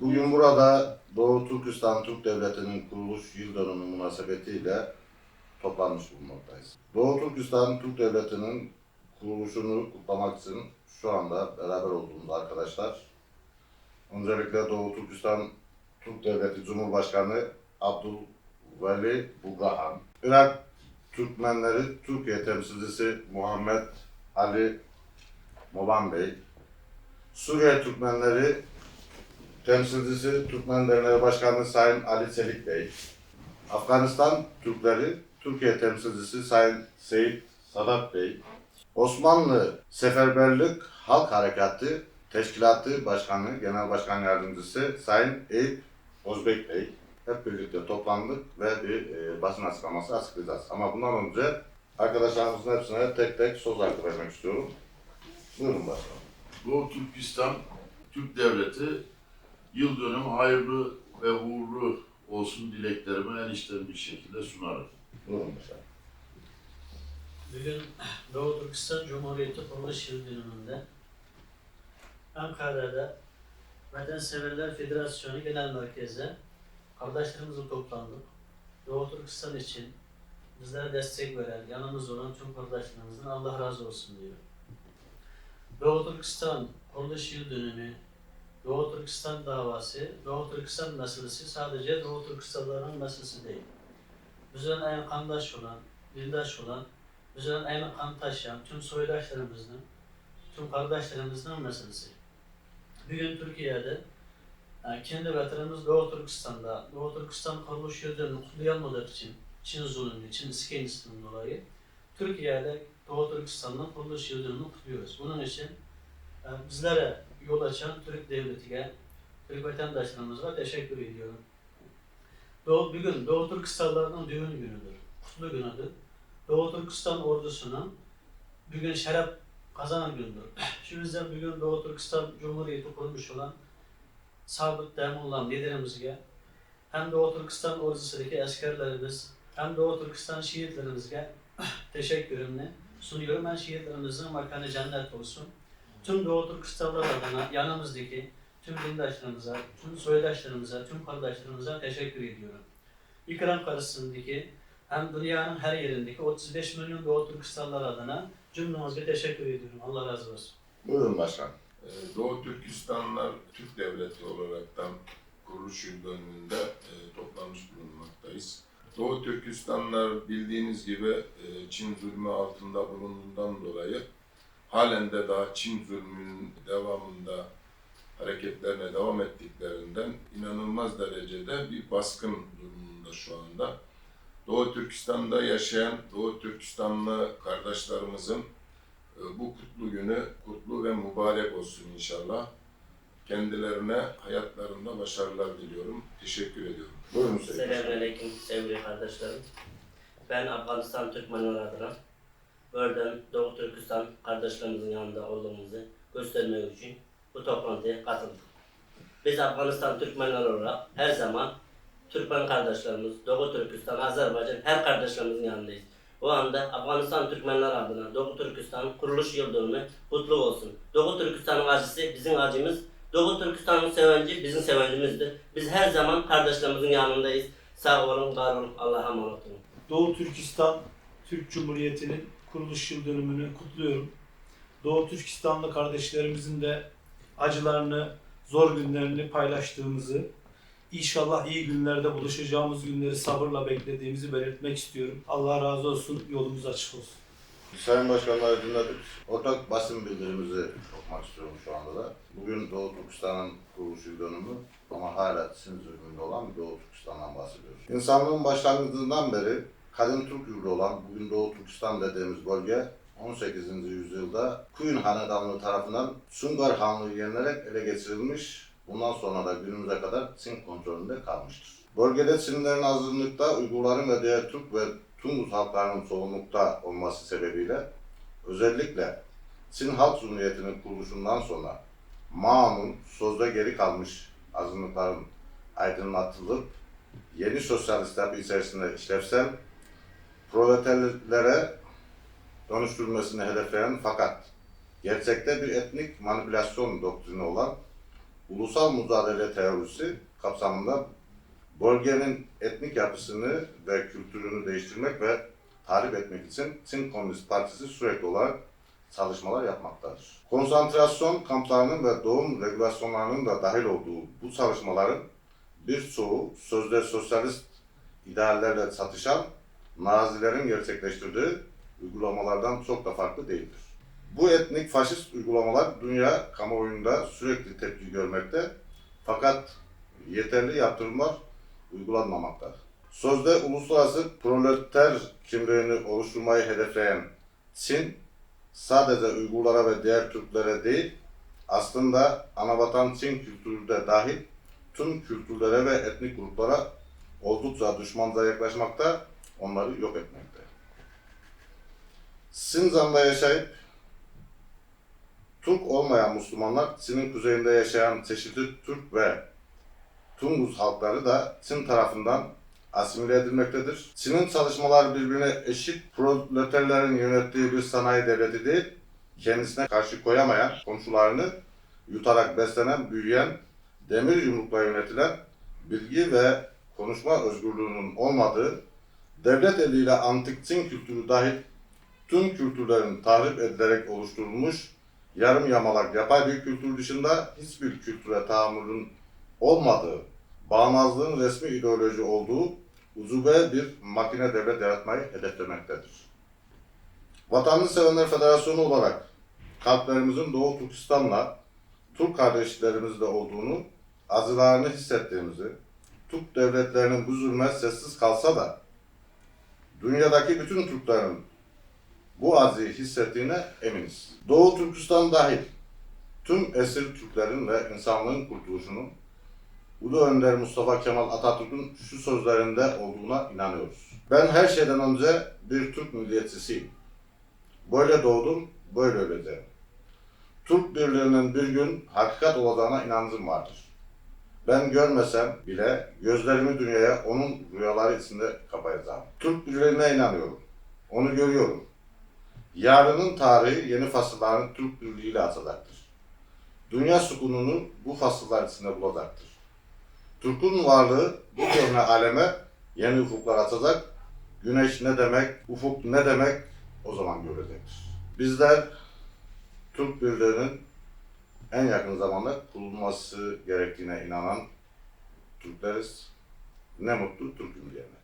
Bugün burada Doğu Türkistan Türk Devleti'nin kuruluş yıl dönümü münasebetiyle toplanmış bulunmaktayız. Doğu Türkistan Türk Devleti'nin kuruluşunu kutlamak için şu anda beraber olduğumuz arkadaşlar, öncelikle Doğu Türkistan Türk Devleti Cumhurbaşkanı Abdülveli Bulgahan, Irak Türkmenleri Türkiye temsilcisi Muhammed Ali Moban Bey, Suriye Türkmenleri temsilcisi Türkmen Derneği Başkanı Sayın Ali Çelik Bey, Afganistan Türkleri Türkiye temsilcisi Sayın Seyit Sadat Bey, Osmanlı Seferberlik Halk Harekatı Teşkilatı Başkanı, Genel Başkan Yardımcısı Sayın Eyüp Özbek Bey hep birlikte toplandık ve bir e, basın açıklaması açıklayacağız. Ama bundan önce arkadaşlarımızın hepsine tek tek söz hakkı vermek istiyorum. Buyurun başkanım. Doğu Türkistan Türk Devleti yıl dönümü hayırlı ve uğurlu olsun dileklerimi en içten bir şekilde sunarım. Bugün Doğu Türkistan Cumhuriyeti Kuruluş Yıl Dönümünde Ankara'da Vatanseverler Federasyonu Genel Merkez'de kardeşlerimizle toplandık. Doğu Türkistan için bizlere destek veren, yanımızda olan tüm kardeşlerimizden Allah razı olsun diyor. Doğu Türkistan Kuruluş Yıl Dönümü, Doğu Türkistan davası, Doğu Türkistan meselesi sadece Doğu Türkistanlıların meselesi değil. Bizden en kandaş olan, birdaş olan Bizden aynı kan taşıyan tüm soydaşlarımızın, tüm kardeşlerimizin meselesi. Bugün Türkiye'de yani kendi vatanımız Doğu Türkistan'da, Doğu Türkistan kuruluş yıldönümünü kutlayamadığı için, Çin zulmü, Çin iskenisinden dolayı Türkiye'de Doğu Türkistan'ın kuruluş yıldönümünü kutluyoruz. Bunun için e, bizlere yol açan Türk devletine, Türk vatandaşlarımıza teşekkür ediyorum. Doğu, bugün Doğu Türkistanlıların düğün günüdür, kutlu günüdür. Doğu Türkistan ordusunun bugün şeref kazanan gündür. Şu yüzden bugün Doğu Türkistan Cumhuriyeti kurmuş olan sabit demulan liderimizge hem Doğu Türkistan ordusundaki askerlerimiz hem Doğu Türkistan şehitlerimizge teşekkürümle sunuyorum. Ben şehitlerimizin makanı cennet olsun. Tüm Doğu Türkistanlılar adına yanımızdaki tüm dindaşlarımıza, tüm soydaşlarımıza, tüm kardeşlerimize teşekkür ediyorum. İkram karşısındaki hem dünyanın her yerindeki 35 milyon Doğu Türkistanlılar adına cümlemize teşekkür ediyorum. Allah razı olsun. Buyurun başkanım. Ee, Doğu Türkistanlar Türk Devleti olaraktan kuruluş yıl dönümünde e, toplanmış bulunmaktayız. Doğu Türkistanlar bildiğiniz gibi e, Çin zulmü altında bulunduğundan dolayı halen de daha Çin zulmünün devamında hareketlerine devam ettiklerinden inanılmaz derecede bir baskın durumunda şu anda. Doğu Türkistan'da yaşayan Doğu Türkistanlı kardeşlerimizin e, bu kutlu günü kutlu ve mübarek olsun inşallah. Kendilerine hayatlarında başarılar diliyorum. Teşekkür ediyorum. Buyurun Başkanım. Selamünaleyküm sevgili kardeşlerim. Ben Afganistan Türkmenler adına buradan Doğu Türkistan kardeşlerimizin yanında olduğumuzu göstermek için bu toplantıya katıldık. Biz Afganistan Türkmenler olarak her zaman Türkmen kardeşlerimiz, Doğu Türkistan, Azerbaycan her kardeşlerimizin yanındayız. Bu anda Afganistan Türkmenler adına Doğu Türkistan kuruluş yıl dönümü kutlu olsun. Doğu Türkistan'ın acısı bizim acımız. Doğu Türkistan'ın sevinci bizim sevincimizdir. Biz her zaman kardeşlerimizin yanındayız. Sağ olun, var olun. Allah'a emanet olun. Doğu Türkistan Türk Cumhuriyeti'nin kuruluş yıl dönümünü kutluyorum. Doğu Türkistanlı kardeşlerimizin de acılarını, zor günlerini paylaştığımızı, inşallah iyi günlerde buluşacağımız günleri sabırla beklediğimizi belirtmek istiyorum. Allah razı olsun, yolumuz açık olsun. Sayın Başkanları dinledik. Ortak basın bildirimizi okumak istiyorum şu anda da. Bugün Doğu Türkistan'ın kuruluş yıl dönümü ama hala Çin zulmünde olan Doğu Türkistan'dan bahsediyoruz. İnsanlığın başlangıcından beri kadın Türk yurdu olan bugün Doğu Türkistan dediğimiz bölge 18. yüzyılda Kuyun Hanedanlığı tarafından Sungar Hanlığı yenilerek ele geçirilmiş. Bundan sonra da günümüze kadar Çin kontrolünde kalmıştır. Bölgede Çinlilerin azınlıkta, Uygurların ve diğer Türk ve Tungus halklarının çoğunlukta olması sebebiyle özellikle Çin Halk Cumhuriyeti'nin kuruluşundan sonra Mao'nun sözde geri kalmış azınlıkların aydınlatılıp yeni sosyalist yapı içerisinde işlevsel proleterlere dönüştürülmesini hedefleyen fakat gerçekte bir etnik manipülasyon doktrini olan ulusal mücadele teorisi kapsamında bölgenin etnik yapısını ve kültürünü değiştirmek ve tahrip etmek için Çin Komünist Partisi sürekli olarak çalışmalar yapmaktadır. Konsantrasyon kamplarının ve doğum regülasyonlarının da dahil olduğu bu çalışmaların birçoğu sözde sosyalist ideallerle çatışan Nazilerin gerçekleştirdiği uygulamalardan çok da farklı değildir. Bu etnik faşist uygulamalar dünya kamuoyunda sürekli tepki görmekte fakat yeterli yaptırımlar uygulanmamaktadır. Sözde uluslararası proleter kimliğini oluşturmayı hedefleyen Çin, sadece Uygurlara ve diğer Türklere değil, aslında anavatan Çin kültürü de dahil tüm kültürlere ve etnik gruplara oldukça düşmanca yaklaşmakta, onları yok etmekte. Sincan'da yaşayıp Türk olmayan Müslümanlar Çin'in kuzeyinde yaşayan çeşitli Türk ve Tungus halkları da Çin tarafından asimile edilmektedir. Çin'in çalışmaları birbirine eşit proleterlerin yönettiği bir sanayi devleti değil, kendisine karşı koyamayan komşularını yutarak beslenen, büyüyen, demir yumrukla yönetilen, bilgi ve konuşma özgürlüğünün olmadığı, devlet eliyle antik Çin kültürü dahil tüm kültürlerin tahrip edilerek oluşturulmuş yarım yamalak yapay bir kültür dışında hiçbir kültüre tahammülün olmadığı, bağnazlığın resmi ideoloji olduğu ucube bir makine devlet yaratmayı hedeflemektedir. Vatanını Sevenler Federasyonu olarak kalplerimizin Doğu Türkistan'la Türk kardeşlerimizle olduğunu, acılarını hissettiğimizi, Türk devletlerinin bu zulme sessiz kalsa da dünyadaki bütün Türklerin bu acıyı hissettiğine eminiz. Doğu Türkistan dahil tüm esir Türklerin ve insanlığın kurtuluşunun Ulu Önder Mustafa Kemal Atatürk'ün şu sözlerinde olduğuna inanıyoruz. Ben her şeyden önce bir Türk milliyetçisiyim. Böyle doğdum, böyle öleceğim. Türk birliğinin bir gün hakikat olacağına inancım vardır. Ben görmesem bile gözlerimi dünyaya onun rüyaları içinde kapayacağım. Türk birliğine inanıyorum. Onu görüyorum. Yarının tarihi yeni fasıllarını Türk Birliği ile açacaktır. Dünya sükununu bu fasıllar içinde bulacaktır. Türk'ün varlığı bu görüne aleme yeni ufuklar açacak. Güneş ne demek, ufuk ne demek o zaman görecektir. Bizler Türk Birliği'nin en yakın zamanda kurulması gerektiğine inanan Türkleriz. Ne mutlu Türk'üm diyene.